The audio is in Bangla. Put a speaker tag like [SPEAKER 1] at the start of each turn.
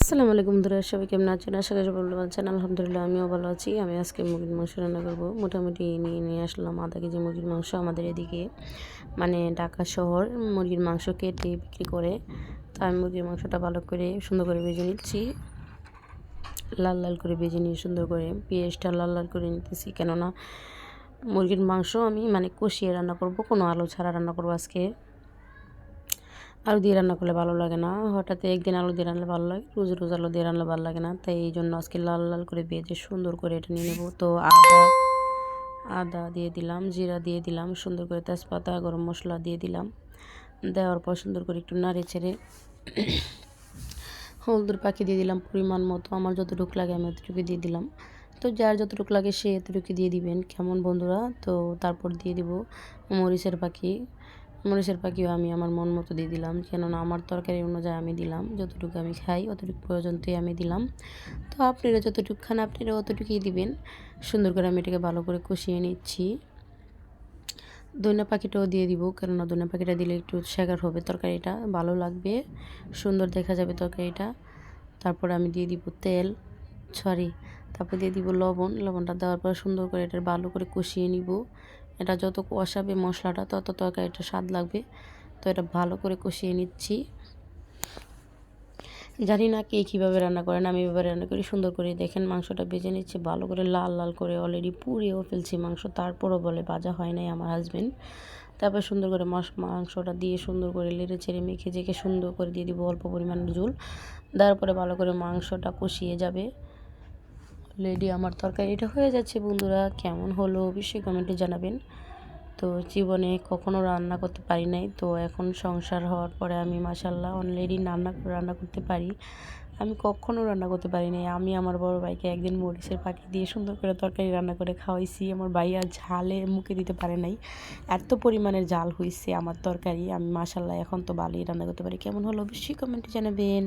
[SPEAKER 1] আসসালামু আলাইকুম বন্ধুরা, সবাই কেমন আছেন? আশা করি ভালো আছেন। আলহামদুলিল্লাহ, আমিও ভালো আছি। আমি আজকে মুরগির মাংস রান্না করব। মোটামুটি নিয়ে নিয়ে আসলাম আধা কেজি মুরগির মাংস আমাদের এদিকে মানে ঢাকা শহর। মুরগির মাংস কেটে বিক্রি করে, তো আমি মুরগির মাংসটা ভালো করে, সুন্দর করে ভেজে নিচ্ছি। লাল লাল করে ভেজে নিয়ে সুন্দর করে পেঁয়াজটা লাল লাল করে নিতেছি। কেননা মুরগির মাংস আমি মানে কষিয়ে রান্না করব, কোনো আলু ছাড়া রান্না করব আজকে। আলু দিয়ে রান্না করলে ভালো লাগে না। হঠাৎ একদিন আলু দিয়ে রান্না ভালো লাগে, রোজ রোজ আলু দিয়ে রান্না ভালো লাগে না। তাই এই জন্য আজকে লাল লাল করে ভেজে সুন্দর করে এটা নিয়ে নেব। তো আদা আদা দিয়ে দিলাম, জিরা দিয়ে দিলাম, সুন্দর করে তেজপাতা, গরম মশলা দিয়ে দিলাম। দেওয়ার পর সুন্দর করে একটু নাড়ে ছেড়ে হলদুর পাখি দিয়ে দিলাম পরিমাণ মতো। আমার যতটুকু লাগে আমি অতটুকু দিয়ে দিলাম। তো যার যতটুকু লাগে সে এতটুকু দিয়ে দিবেন। কেমন বন্ধুরা? তো তারপর দিয়ে দিব মরিচের পাখি। মরিচের পাখিও আমি আমার মন মতো দিয়ে দিলাম। কেননা আমার তরকারি অনুযায়ী আমি দিলাম। যতটুকু আমি খাই, অতটুকু পর্যন্তই আমি দিলাম। তো আপনারা যতটুকু খান, আপনারা অতটুকুই দিবেন। সুন্দর করে আমি এটাকে ভালো করে কষিয়ে নিচ্ছি। দইনা পাখিটাও দিয়ে দিব, কেননা দইনা পাখিটা দিলে একটু শেখার হবে তরকারিটা। ভালো লাগবে, সুন্দর দেখা যাবে তরকারিটা। তারপর আমি দিয়ে দিব তেল, সরি, তারপর দিয়ে দিব লবণ। লবণটা দেওয়ার পর সুন্দর করে এটা ভালো করে কষিয়ে নিব। এটা যত কষাবে মশলাটা, তত তরকারিটা স্বাদ লাগবে। তো এটা ভালো করে কষিয়ে নিচ্ছি। জানি না কে কীভাবে রান্না করেন, আমি এভাবে রান্না করি, সুন্দর করে দেখেন মাংসটা ভেজে নিচ্ছে, ভালো করে লাল লাল করে অলরেডি পুড়িয়েও ফেলছি মাংস, তারপরও বলে ভাজা হয় নাই আমার হাজবেন্ড তারপর সুন্দর করে মাস মাংসটা দিয়ে সুন্দর করে লেড়ে ছেড়ে মেখে জেকে সুন্দর করে দিয়ে দিব অল্প পরিমাণ ঝোল। তারপরে ভালো করে মাংসটা কষিয়ে যাবে। অলরেডি আমার তরকারি এটা হয়ে যাচ্ছে, বন্ধুরা। কেমন হলো অবশ্যই কমেন্টে জানাবেন। তো জীবনে কখনো রান্না করতে পারি নাই। তো এখন সংসার হওয়ার পরে আমি মাসাল্লাহ অলরেডি রান্না রান্না করতে পারি। আমি কখনও রান্না করতে পারি নাই। আমি আমার বড় ভাইকে একদিন মরিচের পাখি দিয়ে সুন্দর করে তরকারি রান্না করে খাওয়াইছি। আমার ভাই আর ঝালে মুখে দিতে পারে নাই। এত পরিমাণের জাল হয়েছে আমার তরকারি। আমি মাসাল্লাহ এখন তো ভালোই রান্না করতে পারি। কেমন হলো অবশ্যই কমেন্টে জানাবেন।